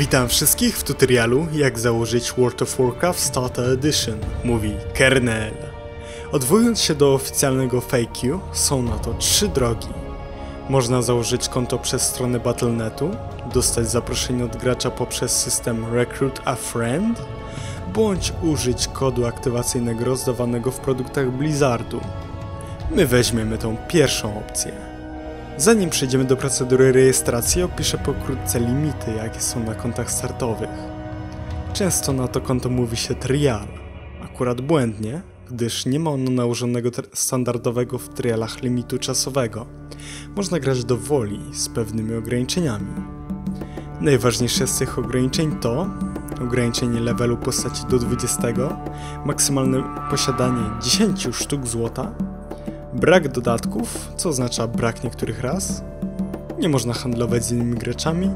Witam wszystkich w tutorialu jak założyć World of Warcraft Starter Edition, mówi Kernel. Odwołując się do oficjalnego FAQ, są na to trzy drogi. Można założyć konto przez stronę Battle.netu, dostać zaproszenie od gracza poprzez system Recruit a Friend, bądź użyć kodu aktywacyjnego rozdawanego w produktach Blizzardu. My weźmiemy tą pierwszą opcję. Zanim przejdziemy do procedury rejestracji, opiszę pokrótce limity, jakie są na kontach startowych. Często na to konto mówi się trial, akurat błędnie, gdyż nie ma ono nałożonego standardowego w trialach limitu czasowego. Można grać do woli z pewnymi ograniczeniami. Najważniejsze z tych ograniczeń to ograniczenie levelu postaci do 20, maksymalne posiadanie 10 sztuk złota, brak dodatków, co oznacza brak niektórych ras, nie można handlować z innymi graczami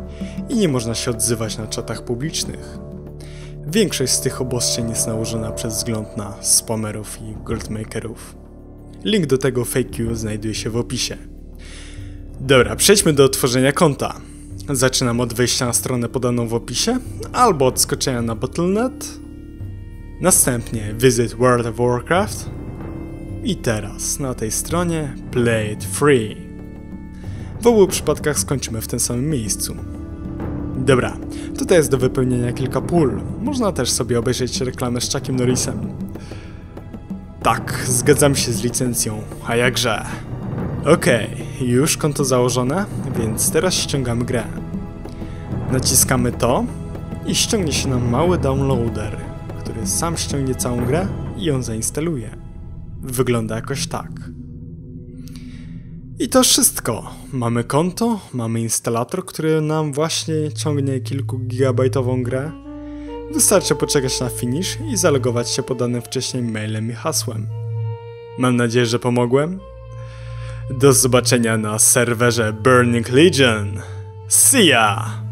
i nie można się odzywać na czatach publicznych. Większość z tych obostrzeń jest nałożona przez wzgląd na spamerów i goldmakerów. Link do tego fake znajduje się w opisie. Dobra, przejdźmy do tworzenia konta. Zaczynam od wejścia na stronę podaną w opisie, albo od skoczenia na Battle.net. Następnie Visit World of Warcraft. I teraz na tej stronie Play it free. W obu przypadkach skończymy w tym samym miejscu. Dobra, tutaj jest do wypełnienia kilka pól. Można też sobie obejrzeć reklamę z Chuckiem Norrisem. Tak, zgadzam się z licencją, a jakże? Okej, okay, już konto założone, więc teraz ściągamy grę. Naciskamy to i ściągnie się nam mały downloader, który sam ściągnie całą grę i ją zainstaluje. Wygląda jakoś tak. I to wszystko. Mamy konto, mamy instalator, który nam właśnie ciągnie kilku gigabajtową grę. Wystarczy poczekać na finish i zalogować się podanym wcześniej mailem i hasłem. Mam nadzieję, że pomogłem. Do zobaczenia na serwerze Burning Legion. See ya!